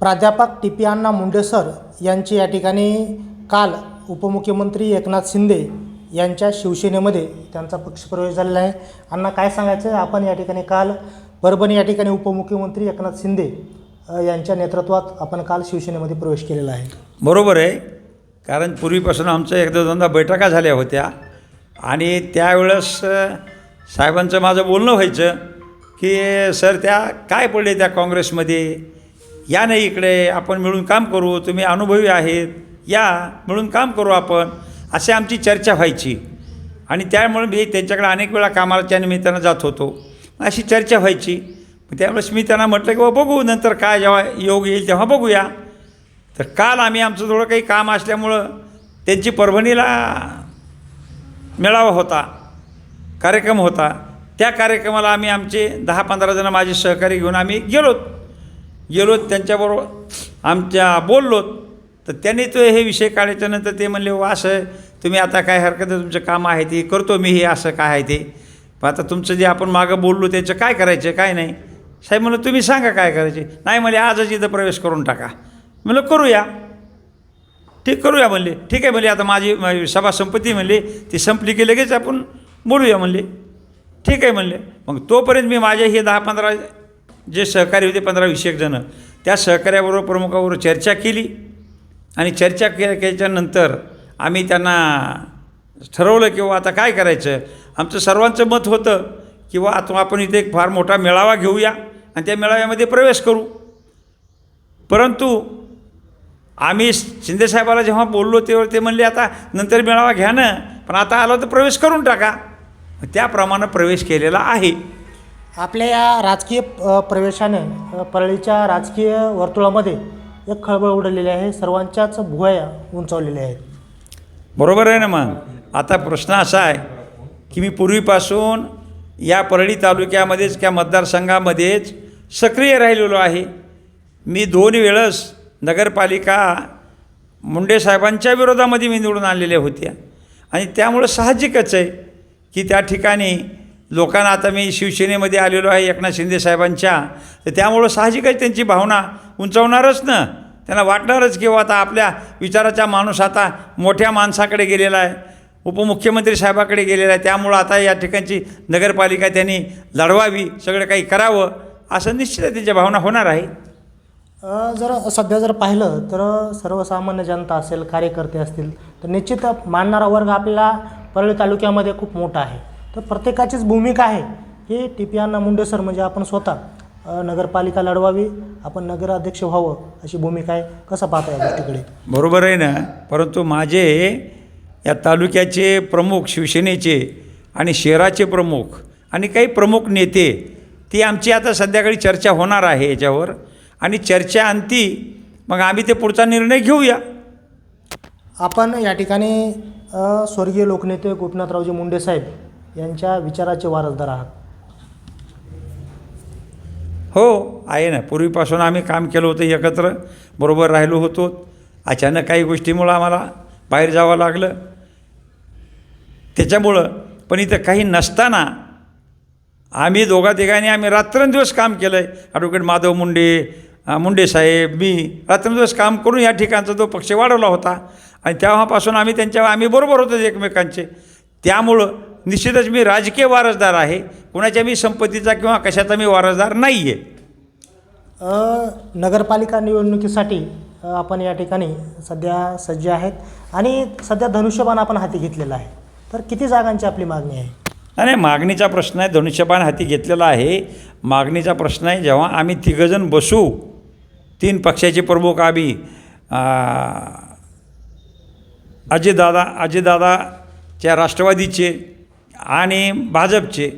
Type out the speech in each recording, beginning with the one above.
प्राध्यापक T P Anna Munde sir यांची या ठिकाणी काल उपमुख्यमंत्री एकनाथ शिंदे यांच्या शिवसेनेमध्ये त्यांचा पक्षप्रवेश झालेला आहे. अण्णा काय सांगायचं आहे आपण या ठिकाणी काल परभणी या ठिकाणी उपमुख्यमंत्री एकनाथ शिंदे यांच्या नेतृत्वात आपण काल शिवसेनेमध्ये प्रवेश केलेला आहे. बरोबर आहे. कारण पूर्वीपासून आमच्या एकदा दोनदा बैठका झाल्या होत्या आणि त्यावेळेस साहेबांचं माझं बोलणं व्हायचं की सर त्या काय पडले त्या काँग्रेसमध्ये? या नाही इकडे आपण मिळून काम करू तुम्ही अनुभवी आहेत या मिळून काम करू आपण अशी आमची चर्चा व्हायची. आणि त्यामुळे मी त्यांच्याकडे अनेक वेळा कामाच्या निमित्तानं जात होतो. अशी चर्चा व्हायची. मग त्यावेळेस मी त्यांना म्हटलं की बाबा बघू नंतर काय जेव्हा योग येईल तेव्हा बघूया. तर काल आम्ही आमचं थोडं काही काम असल्यामुळं त्यांची परभणीला मेळावा होता कार्यक्रम होता. त्या कार्यक्रमाला आम्ही आमचे दहा पंधरा जणं माझे सहकारी घेऊन आम्ही गेलोत गेलो त्यांच्याबरोबर आमच्या बोललोत तर त्यांनी तो हे विषय काढल्याच्यानंतर ते म्हणले वा असं तुम्ही आता काय हरकत आहे? तुमचं काम आहे ते. करतो मी हे असं काय आहे ते. पण आता तुमचं जे आपण मागं बोललो त्याचं काय करायचं? काय नाही. साहेब म्हणलं तुम्ही सांगा काय करायचे? नाही म्हणले आजच इथं प्रवेश करून टाका. म्हणलं करूया. ठीक करूया म्हणले. ठीक आहे म्हणले आता माझी माझी सभा संपत्ती म्हणले. ती संपली की लगेच आपण बोलूया म्हणले. ठीक आहे म्हणले. मग तोपर्यंत मी माझे हे दहा पंधरा जे सहकारी होते पंधरा वीस एक जणं त्या सहकार्याबरोबर प्रमुखाबरोबर चर्चा केली. आणि चर्चा के केल्याच्यानंतर आम्ही त्यांना ठरवलं की बुवा आता काय करायचं? आमचं सर्वांचं मत होतं की बुवा आता आपण इथे एक फार मोठा मेळावा घेऊया आणि त्या मेळाव्यामध्ये प्रवेश करू. परंतु आम्ही शिंदेसाहेबाला जेव्हा बोललो तेव्हा ते म्हणले आता नंतर मेळावा घ्या ना पण आता आलं तर प्रवेश करून टाका. त्याप्रमाणे प्रवेश केलेला आहे. आपल्या या राजकीय प्रवेशाने परळीच्या राजकीय वर्तुळामध्ये एक खळबळ उडलेली आहे. सर्वांच्याच भुवया उंचावलेल्या आहेत. बरोबर आहे ना मग? आता प्रश्न असा आहे की मी पूर्वीपासून या परळी तालुक्यामध्येच किंवा मतदारसंघामध्येच सक्रिय राहिलेलो आहे. मी दोन वेळेस नगरपालिका मुंडे साहेबांच्या विरोधामध्ये मी निवडून आणलेल्या होत्या. आणि त्यामुळं साहजिकच आहे की त्या ठिकाणी लोकांना आता मी शिवसेनेमध्ये आलेलो आहे एकनाथ शिंदे साहेबांच्या. तर त्यामुळं साहजिकच त्यांची भावना. उंचावणारच ना. त्यांना वाटणारच की हो आता आपल्या विचाराचा माणूस आता मोठ्या माणसाकडे गेलेला आहे. उपमुख्यमंत्री साहेबाकडे गेलेला आहे. त्यामुळं आता या ठिकाणची नगरपालिका त्यांनी लढवावी सगळं काही करावं असं निश्चित त्यांच्या भावना होणार आहे. जर सध्या जर पाहिलं तर सर्वसामान्य जनता असेल कार्यकर्ते असतील तर निश्चित मानणारा वर्ग आपल्या परळी तालुक्यामध्ये खूप मोठा आहे. तर प्रत्येकाचीच भूमिका आहे. की T P Anna Munde sir म्हणजे आपण स्वतः नगरपालिका लढवावी आपण नगराध्यक्ष व्हावं अशी भूमिका आहे. कसं पाहता या गोष्टीकडे? बरोबर आहे ना? परंतु माझे या तालुक्याचे प्रमुख शिवसेनेचे आणि शहराचे प्रमुख आणि काही प्रमुख नेते ती आमची आता संध्याकाळी चर्चा होणार आहे याच्यावर. आणि चर्चा अंती मग आम्ही ते पुढचा निर्णय घेऊया. आपण या ठिकाणी स्वर्गीय लोकनेते गोपीनाथरावजी मुंडे साहेब यांच्या विचाराचे वारसदार आहात. हो आहे ना. पूर्वीपासून आम्ही काम केलं होतं एकत्र बरोबर राहिलो होतो. अचानक काही गोष्टीमुळं आम्हाला बाहेर जावं लागलं. त्याच्यामुळं पण इथं काही नसताना आम्ही दोघा तिघांनी आम्ही रात्रंदिवस काम केलं आहे ॲडव्होकेट माधव मुंडे मुंडे साहेब मी रात्रंदिवस काम करून या ठिकाणचा तो पक्ष वाढवला होता. आणि तेव्हापासून आम्ही त्यांच्या आम्ही बरोबर होतो एकमेकांचे. त्यामुळं निश्चितच मी राजकीय वारसदार आहे. कुणाच्या मी संपत्तीचा किंवा कशाचा मी वारसदार नाही आहे नगरपालिका निवडणुकीसाठी आपण या ठिकाणी सध्या सज्ज आहेत आणि सध्या धनुष्यबाण आपण हाती घेतलेला आहे. तर किती जागांची आपली मागणी आहे? नाही मागणीचा प्रश्न आहे धनुष्यबाण हाती घेतलेला आहे. मागणीचा प्रश्न आहे जेव्हा आम्ही तिघंजण बसू तीन पक्षाचे प्रमुख आम्ही अजितदादा अजितदादाच्या राष्ट्रवादीचे आणि भाजपचे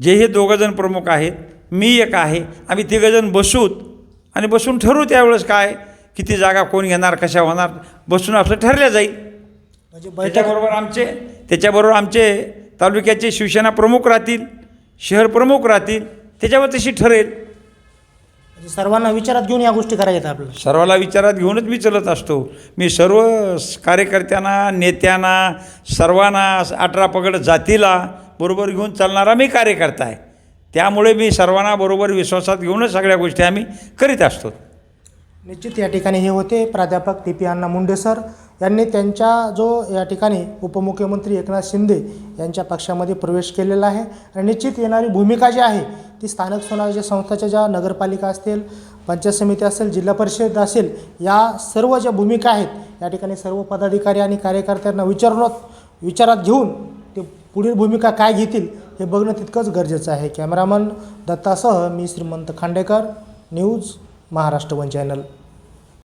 जे हे दोघंजण प्रमुख आहेत मी एक आहे आम्ही तिघंजण बसूत आणि बसून ठरवू त्यावेळेस काय किती जागा कोण घेणार कशा होणार बसून आपलं ठरल्या जाईल. म्हणजे त्याच्याबरोबर आमचे त्याच्याबरोबर आमचे तालुक्याचे शिवसेना प्रमुख राहतील शहर प्रमुख राहतील त्याच्यावर तशी ठरेल. म्हणजे सर्वांना विचारात घेऊन या गोष्टी करायच्या आहेत आपल्याला. सर्वाला विचारात घेऊनच मी चलत असतो. मी सर्व स- कार्यकर्त्यांना नेत्यांना सर्वांना अठरा पगड जातीला बरोबर घेऊन चालणारा मी कार्यकर्ता आहे. त्यामुळे मी सर्वांना बरोबर विश्वासात घेऊनच सगळ्या गोष्टी आम्ही करीत असतो. निश्चित या ठिकाणी हे होते प्राध्यापक T P Anna Munde sir. यांनी त्यांच्या जो या ठिकाणी उपमुख्यमंत्री एकनाथ शिंदे यांच्या पक्षामध्ये प्रवेश केलेला आहे. आणि निश्चित येणारी भूमिका जी आहे ती स्थानिक स्वराज्य संस्थाच्या ज्या नगरपालिका असतील पंचायत समिती असेल जिल्हा परिषद असेल या सर्व ज्या भूमिका आहेत या ठिकाणी सर्व पदाधिकारी आणि कार्यकर्त्यांना विचारून विचारात घेऊन ते पुढील भूमिका काय घेतील हे बघणं तितकंच गरजेचं आहे. कॅमेरामन दत्तासह मी Shrimant Khandekar news Maharashtra one channel.